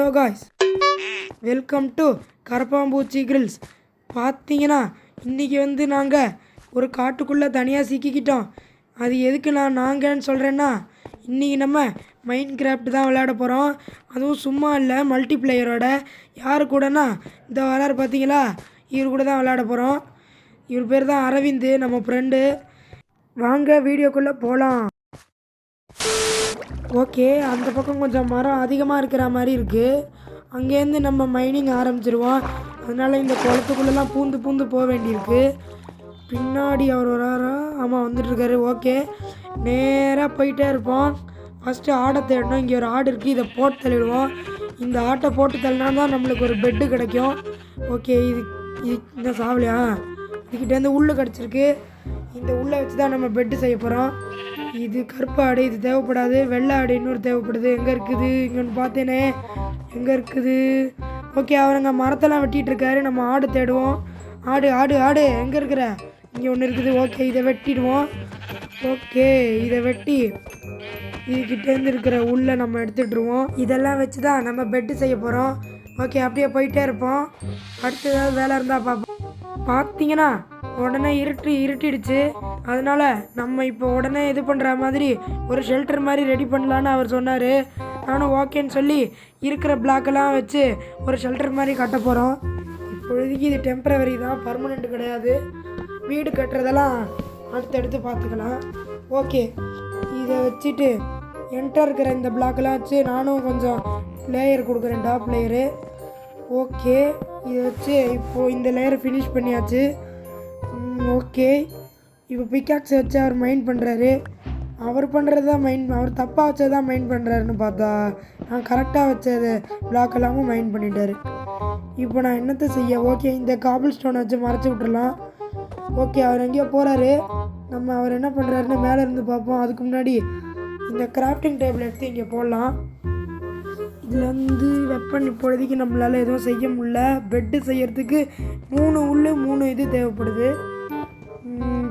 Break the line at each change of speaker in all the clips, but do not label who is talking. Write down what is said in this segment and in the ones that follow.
Hello guys welcome to கரப்பாம்பூச்சி grills பார்த்தீங்கன்னா இன்றைக்கி வந்து நாங்கள் ஒரு காட்டுக்குள்ளே தனியாக சிக்கிக்கிட்டோம். அது எதுக்கு நான் நாங்கன்னு சொல்கிறேன்னா இன்றைக்கி நம்ம மைண்ட் கிராஃப்ட் தான் விளையாட போகிறோம் அதுவும் சும்மா இல்லை மல்டிப்ளேயரோட யார் கூடனா இந்த வராரு பார்த்தீங்களா இவர் கூட தான் விளையாட போகிறோம் இவர் பேர் தான் அரவிந்த் நம்ம ஃப்ரெண்டு வாங்க வீடியோக்குள்ளே போகலாம் ஓகே அந்த பக்கம் கொஞ்சம் மரம் அதிகமாக இருக்கிற மாதிரி இருக்குது அங்கேருந்து நம்ம மைனிங் ஆரம்பிச்சிருவோம். அதனால் இந்த குளத்துக்குள்ளெல்லாம் பூந்து பூந்து போக வேண்டியிருக்கு. பின்னாடி அவர் வராரா ஆமாம் வந்துட்டுருக்காரு. ஓகே நேராக போயிட்டே இருப்போம். ஃபஸ்ட்டு ஆடை தேடணும். இங்கே ஒரு ஆடு இருக்குது இதை போட்டு தள்ளிடுவோம். இந்த ஆட்டை போட்டு தள்ளினா தான் நம்மளுக்கு ஒரு பெட்டு கிடைக்கும். ஓகே இது இது இந்த சாவலையா? இதுக்கிட்டேருந்து உள்ளு கிடச்சிருக்கு. இந்த உள்ளே வச்சு தான் நம்ம பெட்டு செய்ய போகிறோம் இது கருப்பாடு இது தேவைப்படாது. வெள்ளை ஆடு இன்னொரு தேவைப்படுது. எங்கே இருக்குது? இங்கன்னு பார்த்தேனே. எங்கே இருக்குது? ஓகே அவருங்க மரத்தெல்லாம் வெட்டிகிட்டு இருக்காரு. நம்ம ஆடு தேடுவோம். ஆடு ஆடு ஆடு எங்கே இருக்கிற? இங்கே ஒன்று இருக்குது. ஓகே இதை வெட்டிடுவோம். ஓகே இதை வெட்டி இதுக்கிட்டேருந்து இருக்கிற உள்ளே நம்ம எடுத்துட்டுருவோம். இதெல்லாம் வச்சு தான் நம்ம பெட்டு செய்ய போகிறோம் ஓகே அப்படியே போயிட்டே இருப்போம். அடுத்து ஏதாவது வேலை இருந்தால் பார்ப்போம். பார்த்தீங்கன்னா உடனே இருட்டு இருட்டிடுச்சு. அதனால் நம்ம இப்போ உடனே இது பண்ணுற மாதிரி ஒரு ஷெல்டர் மாதிரி ரெடி பண்ணலான்னு அவர் சொன்னார். நானும் ஓகேன்னு சொல்லி இருக்கிற பிளாக்கெல்லாம் வச்சு ஒரு ஷெல்டர் மாதிரி கட்ட போகிறோம் இப்பொழுதுக்கு இது டெம்பரவரி தான் பர்மனெண்ட் கிடையாது. வீடு கட்டுறதெல்லாம் அடுத்தடுத்து பார்த்துக்கலாம். ஓகே இதை வச்சுட்டு என்கிட்ட இருக்கிற இந்த பிளாக்கெல்லாம் வச்சு நானும் கொஞ்சம் லேயர் கொடுக்குறேன் டாப் லேயரு ஓகே இதை வச்சு இப்போது இந்த லேயரை ஃபினிஷ் பண்ணியாச்சு. ஓகே இப்போ பிக்காக்ஸ் வச்சு அவர் மைண்ட் பண்ணுறாரு அவர் பண்ணுறது தான் மைண்ட் அவர் தப்பாக வச்சது தான் மைண்ட் பண்ணுறாருன்னு பார்த்தா நான் கரெக்டாக வச்சது பிளாக் இல்லாமல் மைண்ட் பண்ணிட்டாரு. இப்போ நான் என்னத்தை செய்ய? ஓகே இந்த காபிள் ஸ்டோனை வச்சு மறைச்சி விட்டுடலாம் ஓகே அவர் எங்கேயோ போகிறாரு நம்ம அவர் என்ன பண்ணுறாருன்னு மேலே இருந்து பார்ப்போம். அதுக்கு முன்னாடி இந்த கிராஃப்டிங் டேபிள் எடுத்து இங்கே போடலாம். இதில் வந்து வெப்பன் இப்பொழுதைக்கு நம்மளால் எதுவும் செய்ய முடியல. பெட்டு செய்கிறதுக்கு மூணு உள்ளு மூணு இது தேவைப்படுது.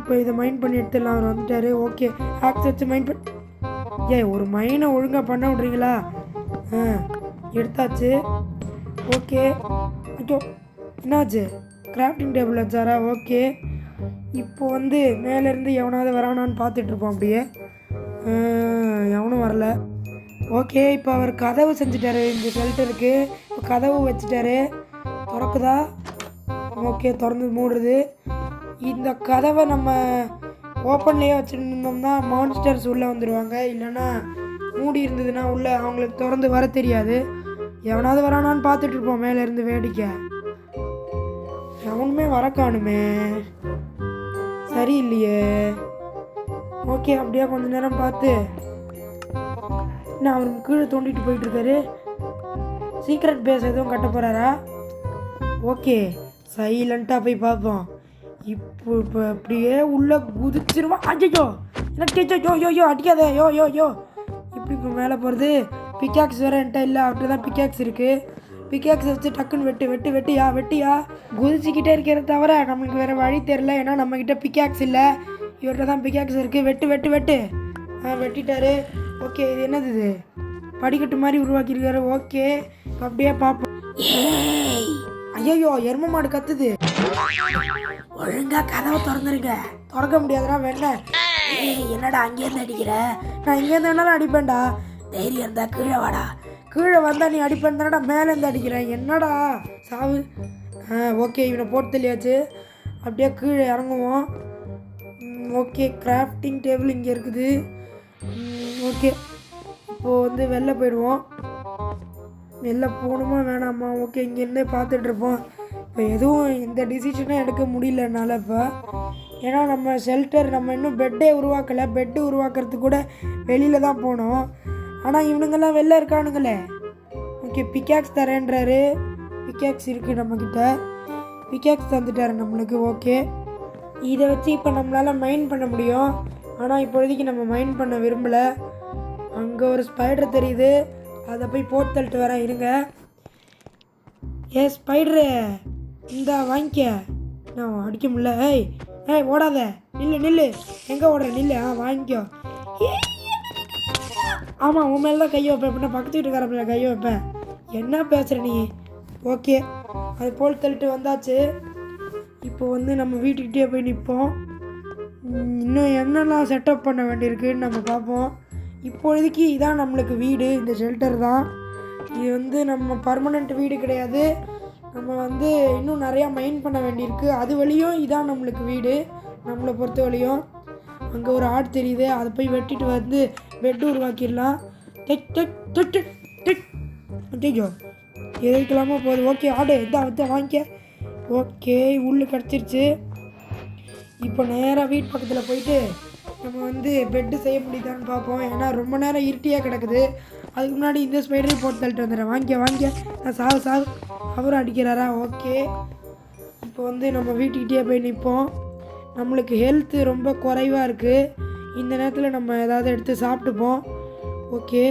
இப்போ இதை மைண்ட் பண்ணி எடுத்துடலாம். அவர் வந்துட்டாரு. ஓகே ஆக்ஸ் வச்சு மைண்ட் பண்ணி ஏ ஒரு மைனை ஒழுங்காக பண்ண விட்றீங்களா? ஆ எடுத்தாச்சு. ஓகே ஐயோ என்னாச்சு? Grafting table வச்சாரா? ஓகே இப்போ வந்து மேலேருந்து எவனாவது வரானான்னு பார்த்துட்ருப்போம் அப்படியே. எவனும் வரல. ஓகே இப்போ அவர் கதவு செஞ்சுட்டாரு. இந்த ஷெல்டருக்கு இப்போ கதவு வச்சுட்டாரு. திறக்குதா? ஓகே திறந்து மூடுறது. இந்த கதவை நம்ம ஓப்பன்லேயே வச்சுருந்தோம்னா மான்ஸ்டர்ஸ் உள்ளே வந்துடுவாங்க இல்லைன்னா மூடி இருந்ததுன்னா உள்ளே அவங்களுக்கு திறந்து வர தெரியாது. எவனாவது வரானான்னு பார்த்துட்ருப்போம் மேலேருந்து வேடிக்கை. எவனுமே வர காணுமே சரியில்லையே. ஓகே அப்படியே கொஞ்ச நேரம் பார்த்து நான் அவர் கீழே தோண்டிட்டு போயிட்டுருக்காரு சீக்ரெட் பேஸ் எதுவும் கட்ட போகிறாரா ஓகே சைலண்ட்டாக போய் பார்ப்போம். இப்போ இப்போ அப்படியே உள்ளே குதிச்சிருவான். அஜயோ என்ன யோ யோ யோ அடிக்காத. யோ யோ யோ இப்படி இப்போ மேலே போகிறது பிக்காக்ஸ் வேறு என்கிட்ட இல்லை. அவர்கிட்ட தான் பிக்காக்ஸ் இருக்குது பிக்காக்ஸ் வச்சு டக்குன்னு வெட்டு வெட்டு வெட்டியா வெட்டியா. குதிச்சுக்கிட்டே இருக்கிறத தவிர நம்மளுக்கு வேறு வழி தெரில ஏன்னா நம்மக்கிட்ட பிக்காக்ஸ் இல்லை. இவர்கிட்ட தான் பிக்காக்ஸ் இருக்குது வெட்டு வெட்டு வெட்டு. ஆ வெட்டிட்டாரு. ஓகே இது என்னது இது? படிக்கட்டு மாதிரி உருவாக்கியிருக்காரு. ஓகே அப்படியே பார்ப்போம். ஐயோ எரும மாடு கத்துது. ஒழுங்கா கதவை திறந்துருங்க. திறக்க முடியாதுடா வேண என்னடா அங்கேருந்து அடிக்கிற? நான் இங்கேருந்து வேணாலும் அடிப்பேன்டா. தைரியம் இருந்தா கீழே வாடா. கீழே வந்தா நீ அடிப்பேன் தானடா மேலேருந்து அடிக்கிறேன் என்னடா சாவு? ஆ ஓகே இவனை போட்டு தெளியாச்சு அப்படியே கீழே இறங்குவோம். ஓகே கிராஃப்டிங் டேபிள் இங்கே இருக்குது. ஓகே. இப்போது வந்து வெளில போயிடுவோம். வெளில போகணுமா வேணாமா? ஓகே இங்கேருந்தே பார்த்துட்ருப்போம் இப்போ எதுவும் இந்த டிசிஷனும் எடுக்க முடியல என்னால் இப்போ. ஏன்னா நம்ம ஷெல்டர் நம்ம இன்னும் பெட்டே உருவாக்கலை. பெட்டு உருவாக்குறதுக்கு கூட வெளியில் தான் போனோம். ஆனால் இவனுங்கெல்லாம் வெளில இருக்கானுங்களே. ஓகே பிக்காக்ஸ் தரேன்றாரு. பிக்காக்ஸ் இருக்குது நம்மக்கிட்ட பிக்காக்ஸ் தந்துட்டார் நம்மளுக்கு ஓகே. இதை வச்சு இப்போ நம்மளால் மைண்ட் பண்ண முடியும். ஆனால் இப்போதைக்கு நம்ம மைண்ட் பண்ண விரும்பலை. அங்கே ஒரு ஸ்பைடர் தெரியுது. அதை போய் போட்டு தள்ளிட்டு வரேன் இருங்க. ஏ ஸ்பைடரு இந்தா வாங்கிக்க. நான் அடிக்க முடியல. ஏய் ஏய் ஓடாத. நில்லு நில்லு. எங்கே ஓடுற? நில்லு. ஆ வாங்கிக்கோ. ஆமாம் உன் மேலே தான் கையை வைப்பேன். பின்ன பக்கத்து வீட்டுக்கார கை கையை வைப்பேன். என்ன பேசுகிற நீ? ஓகே. அது போல் தள்ளிட்டு வந்தாச்சு. இப்போ வந்து நம்ம வீட்டுக்கிட்டே போய் நிற்போம் இன்னும் என்னெல்லாம் செட்டப் பண்ண வேண்டியிருக்குன்னு நம்ம பார்ப்போம். இப்பொழுதுக்கு இதான் நம்மளுக்கு வீடு இந்த ஷெல்டர் தான். இது வந்து நம்ம பர்மனெண்ட் வீடு கிடையாது. நம்ம வந்து இன்னும் நிறையா மைண்ட் பண்ண வேண்டியிருக்கு. அது வழியும் இதான் நம்மளுக்கு வீடு நம்மளை பொறுத்த வழியும். அங்கே ஒரு ஆடு தெரியுது அதை போய் வெட்டிட்டு வந்து பெட் உருவாக்கிடலாம். டெக் டெக் டெக் டெக் டெக். ஐயோ போகுது. ஓகே ஆடு இதான் வந்து வாங்கிக்க ஓகே உள்ளு கிடச்சிருச்சு. இப்போ நேராக வீட்டு பக்கத்தில் போயிட்டு நம்ம வந்து பெட்டு செய்ய முடியுதான்னு பார்ப்போம். ஏன்னா ரொம்ப நேரம் இருட்டியாக கிடக்குது. அதுக்கு முன்னாடி இந்த ஸ்பைடரே போட்டு தள்ளிட்டு வந்துடுறேன் வாங்கிக்க வாங்கிக்க நான் சாவு சாவு. அவரும் அடிக்கிறாரா? ஓகே இப்போ வந்து நம்ம வீட்டுக்கிட்டே போய் நிற்போம் நம்மளுக்கு ஹெல்த்து ரொம்ப குறைவாக இருக்குது இந்த நேரத்தில் நம்ம ஏதாவது எடுத்து சாப்பிட்டுப்போம். ஓகே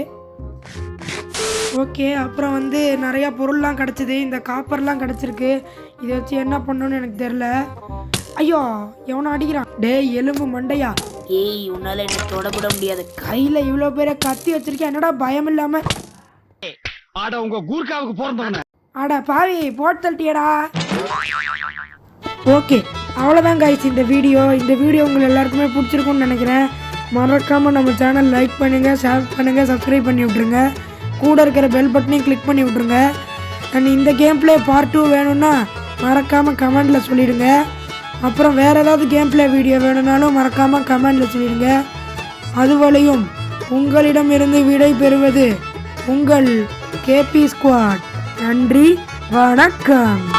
ஓகே அப்புறம் வந்து நிறையா பொருள்லாம் கிடச்சிது. இந்த காப்பர்லாம் கிடச்சிருக்கு. இதை வச்சு என்ன பண்ணணும்னு எனக்கு தெரில ஐயோ எவனோ அடிக்கிறான். டேய் எலும்பு மண்டையா?
ஏய் உன்னால என்ன தொடப்பட முடியாது.
கையில் இவ்வளோ பேரை கத்தி வச்சிருக்கேன் என்னடா பயம் இல்லாமல்
ஆட உங்க கூர்க்காவுக்கு பிறந்தவன.
அட பாவி போட்டு தள்ளிட்டியடா ஓகே அவ்வளோதான் கைஸ் இந்த வீடியோ. இந்த வீடியோ உங்கள் எல்லாருக்குமே பிடிச்சிருக்கும்னு நினைக்கிறேன். மறக்காமல் நம்ம சேனல் லைக் பண்ணுங்கள் ஷேர் பண்ணுங்கள் சப்ஸ்கிரைப் பண்ணி விட்ருங்க கூட இருக்கிற பெல் பட்டனையும் கிளிக் பண்ணி விட்ருங்க அண்ட் இந்த கேம் ப்ளே பார்ட் டூ வேணும்னா மறக்காமல் கமெண்டில் சொல்லிடுங்க. அப்புறம் வேறு ஏதாவது கேம் பிளே வீடியோ வேணும்னாலும் மறக்காமல் கமெண்டில் சொல்லிடுங்க. அதுவரையும் உங்களிடமிருந்து விடை பெறுவது உங்கள் கேபி ஸ்குவாட் நன்றி வணக்கம்.